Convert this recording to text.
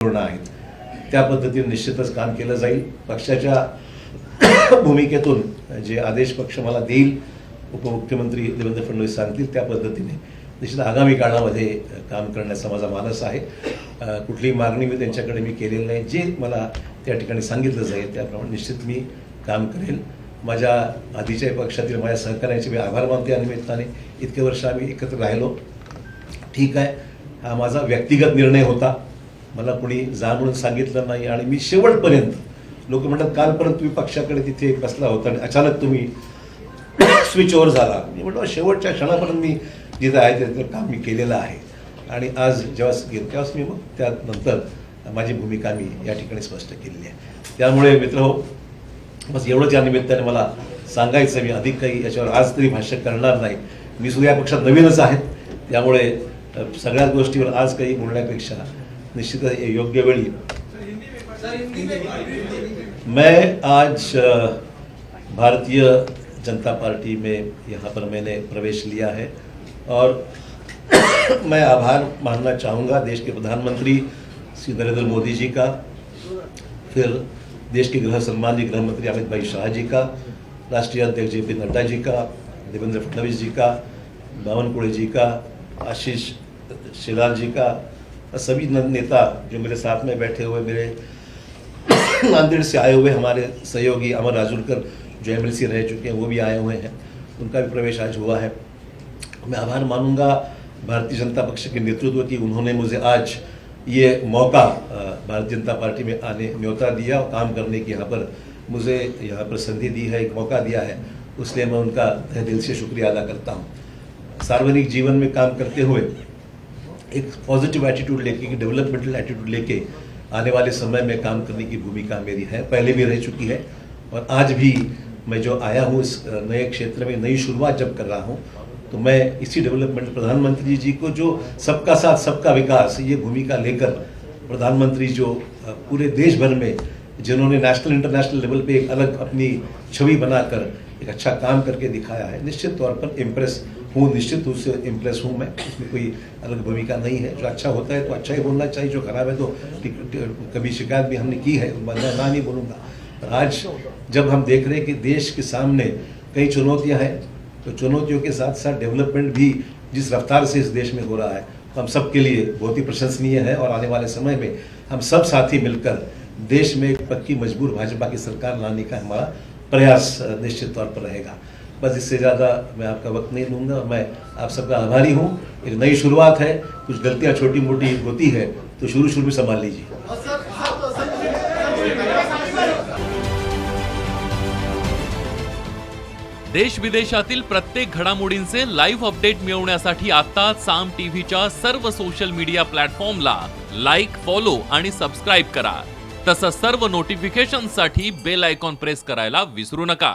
धोरणं आहेत. त्या पद्धतीने निश्चितच काम केलं जाईल. पक्षाच्या भूमिकेतून जे आदेश पक्ष मला देईल उपमुख्यमंत्री देवेंद्र फडणवीस सांगतील त्या पद्धतीने निश्चित आगामी काळामध्ये काम करण्याचा माझा मानस आहे. कुठलीही मागणी मी त्यांच्याकडे मी केलेली नाही. जे मला त्या ठिकाणी सांगितलं जाईल त्याप्रमाणे निश्चित मी काम करेल. माझ्या आधीच्या पक्षातील माझ्या सहकार्याचे मी आभार मानते या निमित्ताने. इतके वर्ष आम्ही एकत्र राहिलो. ठीक आहे. हा माझा व्यक्तिगत निर्णय होता. मला कोणी जा म्हणून सांगितलं नाही आणि मी शेवटपर्यंत लोक म्हणतात कालपर्यंत तुम्ही पक्षाकडे तिथे बसला होता आणि अचानक तुम्ही स्विच ओव्हर झाला. मी म्हटलं शेवटच्या क्षणापर्यंत मी जिथं आहे तिथं काम मी केलेलं आहे. आणि आज जेव्हा गेलो तेव्हाच मी मग त्यानंतर माझी भूमिका मी या ठिकाणी स्पष्ट केलेली आहे. त्यामुळे मित्र हो, बस एवढंच या निमित्ताने मला सांगायचं मी अधिक काही याच्यावर आज तरी भाष्य करणार नाही. मी सुद्धा या पक्षात नवीनच आहेत त्यामुळे सगळ्याच गोष्टीवर आज काही बोलण्यापेक्षा निश्चितच योग्य वेळी मैं आज भारतीय जनता पार्टी में यहाँ पर मैंने प्रवेश लिया है और मैं आभार मानना चाहूँगा देश के प्रधानमंत्री श्री नरेंद्र मोदी जी का, फिर देश के गृह सम्मान जी, गृह मंत्री अमित भाई शाह जी का, राष्ट्रीय अध्यक्ष जे पी नड्डा जी का, देवेंद्र फडणवीस जी का बावनकुड़े जी का, आशीष शिलाल जी का और सभी नेता जो मेरे साथ में बैठे हुए, मेरे नांदेड़ से आए हुए हमारे सहयोगी अमर राजूरकर जो एम रह चुके हैं, वो भी आए हुए हैं। उनका भी प्रवेश आज हुआ है। मैं आभार मानूँगा भारतीय जनता पक्ष के नेतृत्व की। उन्होंने मुझे आज ये मौका भारतीय जनता पार्टी में आने, न्योता दिया और काम करने की यहाँ पर मुझे यहाँ पर संधि दी है, एक मौका दिया है। उसलिए मैं उनका दिल से शुक्रिया अदा करता हूँ। सार्वजनिक जीवन में काम करते हुए एक पॉजिटिव एटीट्यूड लेके डेवलपमेंटल एटीट्यूड लेके आने वाले समय में काम करने की भूमिका मेरी है। पहले भी रह चुकी है और आज भी मैं जो आया हूँ इस नए क्षेत्र में, नई शुरुआत जब कर रहा हूँ तो मैं इसी डेवलपमेंट प्रधानमंत्री जी को जो सबका साथ, सबका विकास, ये भूमिका लेकर प्रधानमंत्री जो पूरे देश भर में, जिन्होंने नेशनल इंटरनेशनल लेवल पे एक अलग अपनी छवि बनाकर एक अच्छा काम करके दिखाया है, निश्चित तौर पर इम्प्रेस हूँ निश्चित रूप से इम्प्रेस हूँ मैं, इसमें कोई अलग भूमिका नहीं है। जो अच्छा होता है तो अच्छा ही बोलना चाहिए, जो खराब है तो कभी शिकायत भी हमने की है मैं ना नहीं बोलूँगा। आज जब हम देख रहे हैं कि देश के सामने कई चुनौतियाँ हैं तो चुनौतियों के साथ साथ डेवलपमेंट भी जिस रफ्तार से इस देश में हो रहा है हम सबके लिए बहुत ही प्रशंसनीय है और आने वाले समय में हम सब साथी मिलकर देश में एक पक्की मजबूर भाजपा की सरकार लाने का हमारा प्रयास निश्चित तौर पर रहेगा। बस इससे ज़्यादा मैं आपका वक्त नहीं लूँगा। और मैं आप सबका आभारी हूँ। एक नई शुरुआत है। कुछ गलतियाँ छोटी मोटी होती है तो शुरू शुरू में संभाल लीजिए। देश विदेशातील प्रत्येक घडामोडींचे लाईव्ह अपडेट मिळवण्यासाठी आता साम टीव्हीच्या सर्व सोशल मीडिया प्लॅटफॉर्मला लाईक फॉलो आणि सबस्क्राईब करा. तसंच सर्व नोटिफिकेशनसाठी बेल आयकॉन प्रेस करायला विसरू नका.